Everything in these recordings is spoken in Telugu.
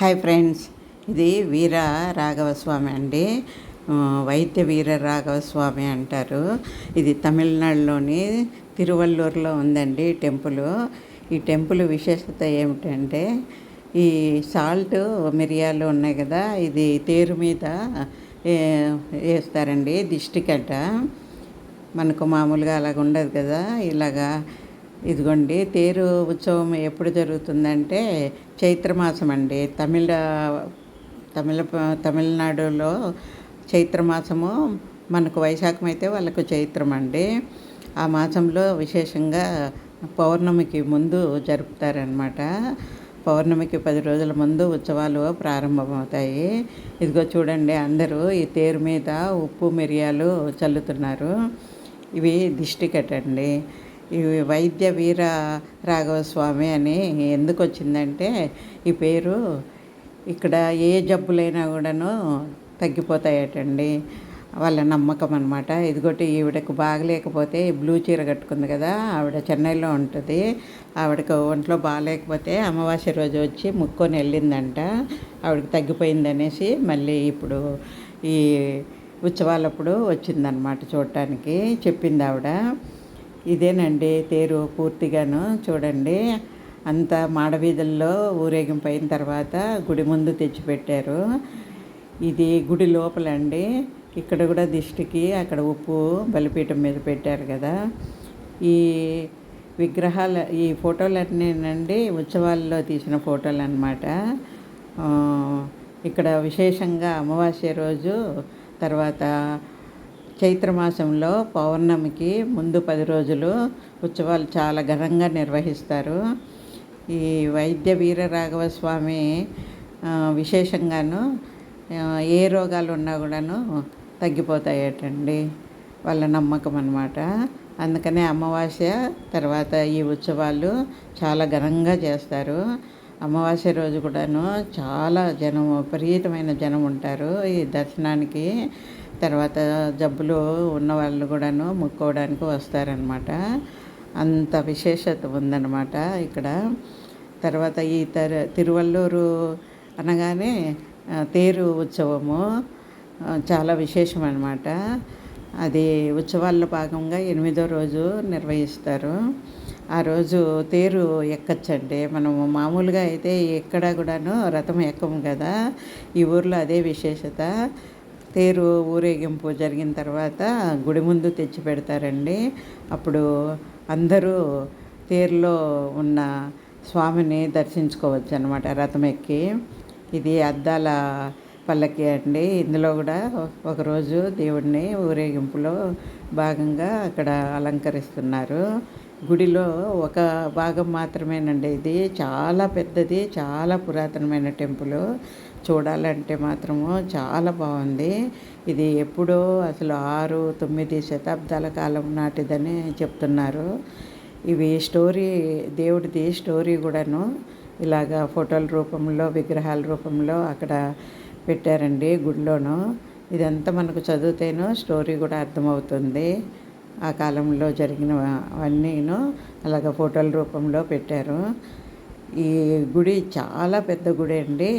హాయ్ ఫ్రెండ్స్ ఇది వీర రాఘవ స్వామి అండి వైద్య వీర రాఘవ స్వామి అంటారు. ఇది తమిళనాడులోని తిరువల్లూరులో ఉందండి టెంపుల్. ఈ టెంపుల్ విశేషత ఏమిటంటే ఈ సాల్ట్ మిరియాలు ఉన్నాయి కదా ఇది తేరు మీద వేస్తారండి దిష్టికట మనకు మామూలుగా అలాగ ఉండదు కదా ఇలాగా ఇదిగోండి తేరు ఉత్సవం ఎప్పుడు జరుగుతుందంటే చైత్రమాసం అండి. తమిళ తమిళ తమిళనాడులో చైత్రమాసము మనకు వైశాఖం అయితే వాళ్ళకు చైత్రం అండి. ఆ మాసంలో విశేషంగా పౌర్ణమికి ముందు జరుపుతారనమాట పౌర్ణమికి పది రోజుల ముందు ఉత్సవాలు ప్రారంభమవుతాయి. ఇదిగో చూడండి అందరూ ఈ తేరు మీద ఉప్పు మిరియాలు చల్లుతున్నారు. ఇవి దిష్టి కట్టండి ఈ వైద్య వీర రాఘవ స్వామి అని ఎందుకు వచ్చిందంటే ఈ పేరు ఇక్కడ ఏ జబ్బులైనా కూడాను తగ్గిపోతాయటండి. వాళ్ళ నమ్మకం అనమాట ఇదిగోటి ఈవిడకు బాగలేకపోతే బ్లూ చీర కట్టుకుంది కదా ఆవిడ చెన్నైలో ఉంటుంది. ఆవిడకు ఒంట్లో బాగాలేకపోతే అమావాస్య రోజు వచ్చి ముక్కొని వెళ్ళిందంట. ఆవిడకి తగ్గిపోయింది అనేసి మళ్ళీ ఇప్పుడు ఈ ఉత్సవాలప్పుడు వచ్చిందనమాట చూడటానికి చెప్పింది ఆవిడ. ఇదేనండి తేరు పూర్తిగాను చూడండి. అంత మాడవీధుల్లో ఊరేగింపు అయిన తర్వాత గుడి ముందు తెచ్చిపెట్టారు. ఇది గుడి లోపలండి. ఇక్కడ కూడా దిష్టికి అక్కడ ఉప్పు బలిపీఠం మీద పెట్టారు కదా. ఈ విగ్రహాల ఈ ఫోటోలన్నీనండి ఉత్సవాల్లో తీసిన ఫోటోలు అనమాట ఇక్కడ విశేషంగా అమావాస్య రోజు తర్వాత చైత్రమాసంలో పౌర్ణమికి ముందు పది రోజులు ఉత్సవాలు చాలా ఘనంగా నిర్వహిస్తారు. ఈ వైద్య వీర రాఘవ స్వామి విశేషంగాను ఏ రోగాలు ఉన్నా కూడాను తగ్గిపోతాయటండి. వాళ్ళ నమ్మకం అన్నమాట. అందుకనే అమావాస్య తర్వాత ఈ ఉత్సవాలు చాలా ఘనంగా చేస్తారు. అమావాస్య రోజు కూడాను చాలా జనం విపరీతమైన జనం ఉంటారు ఈ దర్శనానికి. తర్వాత జబ్బులు ఉన్న వాళ్ళు కూడాను ముక్కోవడానికి వస్తారనమాట అంత విశేషత ఉందన్నమాట ఇక్కడ. తర్వాత ఈ తర తిరువల్లూరు అనగానే తేరు ఉత్సవము చాలా విశేషం అనమాట అది ఉత్సవాల్లో భాగంగా ఎనిమిదో రోజు నిర్వహిస్తారు. ఆ రోజు తేరు ఎక్కచ్చండి. మనము మామూలుగా అయితే ఎక్కడ కూడాను రథం ఎక్కము కదా. ఈ ఊర్లో అదే విశేషత. తేరు ఊరేగింపు జరిగిన తర్వాత గుడి ముందు తెచ్చి పెడతారండి. అప్పుడు అందరూ తేరులో ఉన్న స్వామిని దర్శించుకోవచ్చు అనమాట రథం ఎక్కి. ఇది అద్దాల పల్లకి అండి. ఇందులో కూడా ఒకరోజు దేవుడిని ఊరేగింపులో భాగంగా అక్కడ అలంకరిస్తున్నారు. గుడిలో ఒక భాగం మాత్రమేనండి ఇది. చాలా పెద్దది చాలా పురాతనమైన టెంపుల్. చూడాలంటే మాత్రము చాలా బాగుంది. ఇది ఎప్పుడో అసలు ఆరు తొమ్మిది శతాబ్దాల కాలం నాటిదని చెప్తున్నారు. ఇవి స్టోరీ దేవుడిది స్టోరీ కూడాను ఇలాగా ఫోటోల రూపంలో విగ్రహాల రూపంలో అక్కడ పెట్టారండి గుడిలోను. ఇదంతా మనకు చదివితేనో స్టోరీ కూడా అర్థమవుతుంది. ఆ కాలంలో జరిగిన అవన్నీను అలాగ ఫోటోల రూపంలో పెట్టారు. ఈ గుడి చాలా పెద్ద గుడి అండి.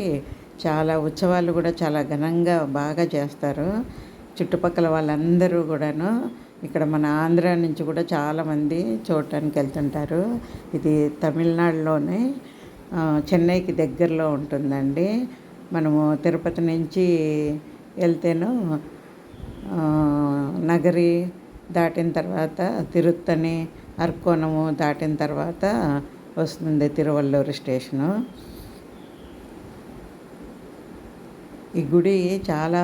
చాలా ఉత్సవాలు కూడా చాలా ఘనంగా బాగా చేస్తారు. చుట్టుపక్కల వాళ్ళందరూ కూడాను ఇక్కడ మన ఆంధ్ర నుంచి కూడా చాలామంది చూడటానికి వెళ్తుంటారు. ఇది తమిళనాడులోనే చెన్నైకి దగ్గరలో ఉంటుందండి. మనము తిరుపతి నుంచి వెళ్తేను నగరి దాటిన తర్వాత తిరుత్తని అర్కోణము దాటిన తర్వాత వస్తుంది తిరువల్లూరు స్టేషను. ఈ గుడి చాలా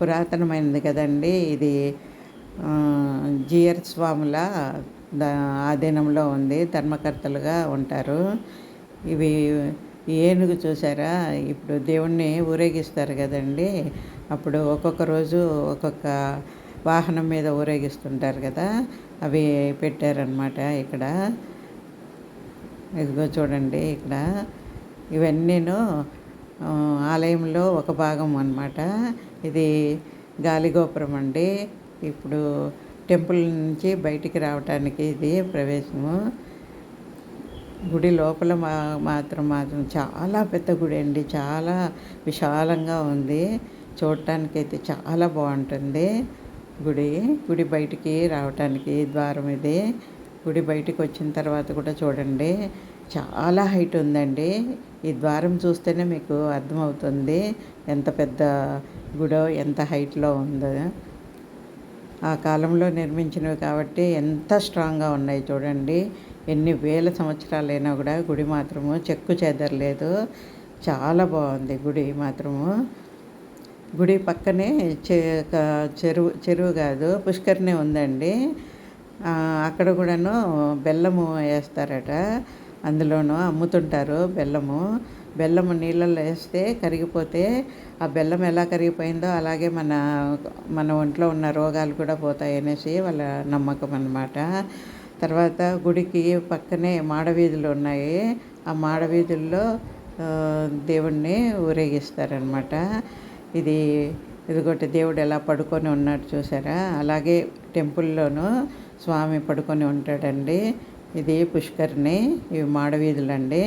పురాతనమైనది కదండి. ఇది జియర్ జిఆర్ స్వాముల ఆధీనంలో ఉంది. ధర్మకర్తలుగా ఉంటారు. ఇవి ఏనుగు చూసారా? ఇప్పుడు దేవుణ్ణి ఊరేగిస్తారు కదండి. అప్పుడు ఒక్కొక్క రోజు ఒక్కొక్క వాహనం మీద ఊరేగిస్తుంటారు కదా. అవి పెట్టారనమాట ఇక్కడ. ఇదిగో చూడండి ఇక్కడ. ఇవన్నీను ఆలయంలో ఒక భాగం అనమాట ఇది గాలిగోపురం అండి. ఇప్పుడు టెంపుల్ నుంచి బయటికి రావటానికి ఇది ప్రవేశము. గుడి లోపల మా మాత్రం మాత్రం చాలా పెద్ద గుడి అండి. చాలా విశాలంగా ఉంది. చూడటానికైతే చాలా బాగుంటుంది. గుడి గుడి బయటికి రావటానికి ద్వారం ఇది. గుడి బయటికి వచ్చిన తర్వాత కూడా చూడండి. చాలా హైట్ ఉందండి. ఈ ద్వారం చూస్తేనే మీకు అర్థమవుతుంది ఎంత పెద్ద గుడో ఎంత హైట్లో ఉందో. ఆ కాలంలో నిర్మించినవి కాబట్టి ఎంత స్ట్రాంగ్గా ఉన్నాయి చూడండి. ఎన్ని వేల సంవత్సరాలైనా కూడా గుడి మాత్రము చెక్కు చెదరలేదు. చాలా బాగుంది గుడి మాత్రము. గుడి పక్కనే చెరువు చెరువు కాదు పుష్కరిణి ఉందండి. అక్కడ కూడాను బెల్లము వేస్తారట. అందులోనూ అమ్ముతుంటారు బెల్లము. బెల్లము నీళ్ళల్లో వేస్తే కరిగిపోతే ఆ బెల్లం ఎలా కరిగిపోయిందో అలాగే మన మన ఒంట్లో ఉన్న రోగాలు కూడా పోతాయనేసి వాళ్ళ నమ్మకం అన్నమాట. తర్వాత గుడికి పక్కనే మాడవీధులు ఉన్నాయి. ఆ మాడవీధుల్లో దేవుణ్ణి ఊరేగిస్తారనమాట ఇది ఇదిగోటి దేవుడు ఎలా పడుకొని ఉన్నాడు చూసారా? అలాగే టెంపుల్లోనూ స్వామి పడుకొని ఉంటాడండి. ఇది పుష్కరిణి ఇవి మాడవీధులండి.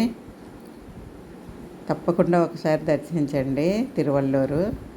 తప్పకుండా ఒకసారి దర్శించండి తిరువల్లూరు.